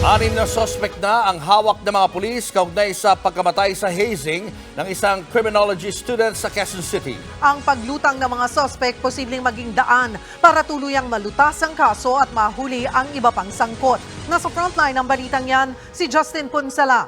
Anim na suspect na ang hawak ng mga pulis kaugnay sa pagkamatay sa hazing ng isang criminology student sa Quezon City. Ang paglutang ng mga sospek posibleng maging daan para tuluyang malutas ang kaso at mahuli ang iba pang sangkot. Nasa frontline ng balitang yan, si Justin Punsala.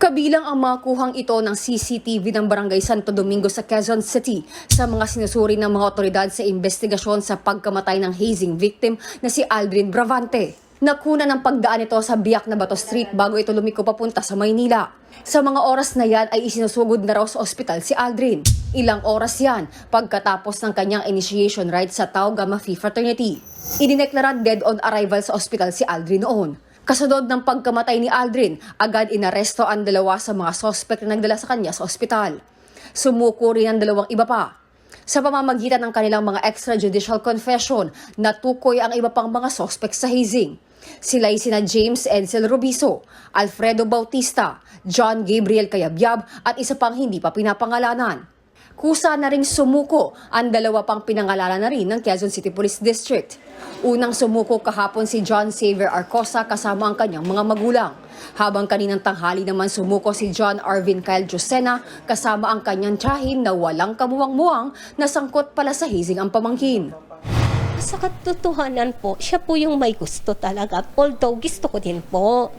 Kabilang ang mga kuhang ito ng CCTV ng Barangay Santo Domingo sa Quezon City sa mga sinusuri ng mga otoridad sa investigasyon sa pagkamatay ng hazing victim na si Aldrin Bravante. Nakuna ng pagdaan ito sa Biak na Bato Street bago ito lumiko papunta sa Maynila. Sa mga oras na yan ay isinusugod na raw sa ospital si Aldrin. Ilang oras yan pagkatapos ng kanyang initiation rite sa Tau Gamma Phi Fraternity. Idineklara dead on arrival sa ospital si Aldrin noon. Kasunod ng pagkamatay ni Aldrin, agad inaresto ang dalawa sa mga sospek na nagdala sa kanya sa ospital. Sumuko rin ang dalawang iba pa. Sa pamamagitan ng kanilang mga extrajudicial confession, natukoy ang iba pang mga sospek sa hazing. Sila ay sina James Edsel Robiso, Alfredo Bautista, John Gabriel Cayabyab at isa pang hindi pa pinapangalanan. Kusa na ring sumuko ang dalawa pang pinangalanan na rin ng Quezon City Police District. Unang sumuko kahapon si John Xavier Arcosa kasama ang kanyang mga magulang. Habang kaninang tanghali naman sumuko si John Arvin Kyle Josena kasama ang kanyang tiyahin na walang kamuwang-muwang na sangkot pala sa hazing ang pamangkin. Sa katotohanan po, siya po yung may gusto talaga. Although gusto ko din po.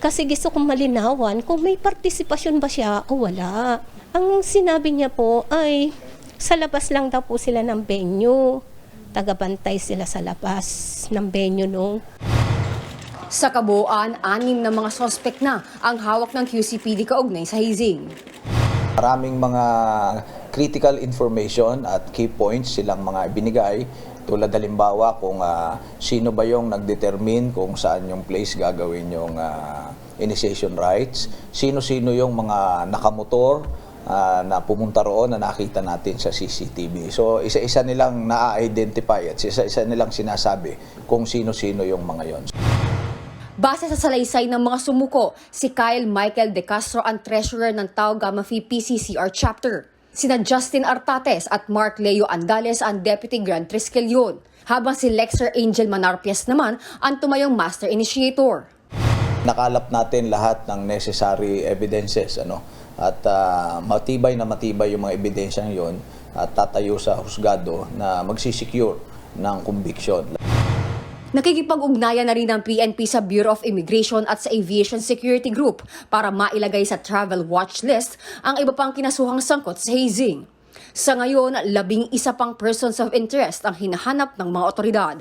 Kasi gusto kong malinawan kung may partisipasyon ba siya o wala. Ang sinabi niya po ay sa labas lang daw po sila ng venue. Tagabantay sila sa labas ng venue nung Sa kabuuan, anim na mga sospek na ang hawak ng QCPD kaugnay sa hazing. Maraming mga critical information at key points silang mga binigay tulad halimbawa kung ah, sino ba yung nagdetermine kung saan yung place gagawin yung ah, initiation rights, sino-sino yung mga nakamotor ah, na pumunta roon na nakita natin sa CCTV. So isa-isa nilang na-identify at isa-isa nilang sinasabi kung sino-sino yung mga yon. Base sa salaysay ng mga sumuko, si Kyle Michael De Castro ang treasurer ng Tau Gamma Phi PCCR chapter. Sina Justin Artates at Mark Leo Andales ang Deputy Grand Triskelion. Habang si Lexer Angel Manarpias naman ang tumayong Master Initiator. nakalap natin lahat ng necessary evidences ano at ah, matibay na matibay yung mga ebidensya yon at tatayo sa husgado na magsisecure ng conviction. Nakikipag-ugnayan na rin ng PNP sa Bureau of Immigration at sa Aviation Security Group para mailagay sa travel watch list ang iba pang kinasuhang sangkot sa hazing. Sa ngayon, labing isa pang persons of interest ang hinahanap ng mga otoridad.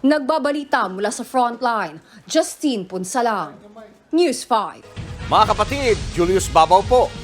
Nagbabalita mula sa frontline, Justine Punsalang, News 5. Mga kapatid, Julius Babaw po.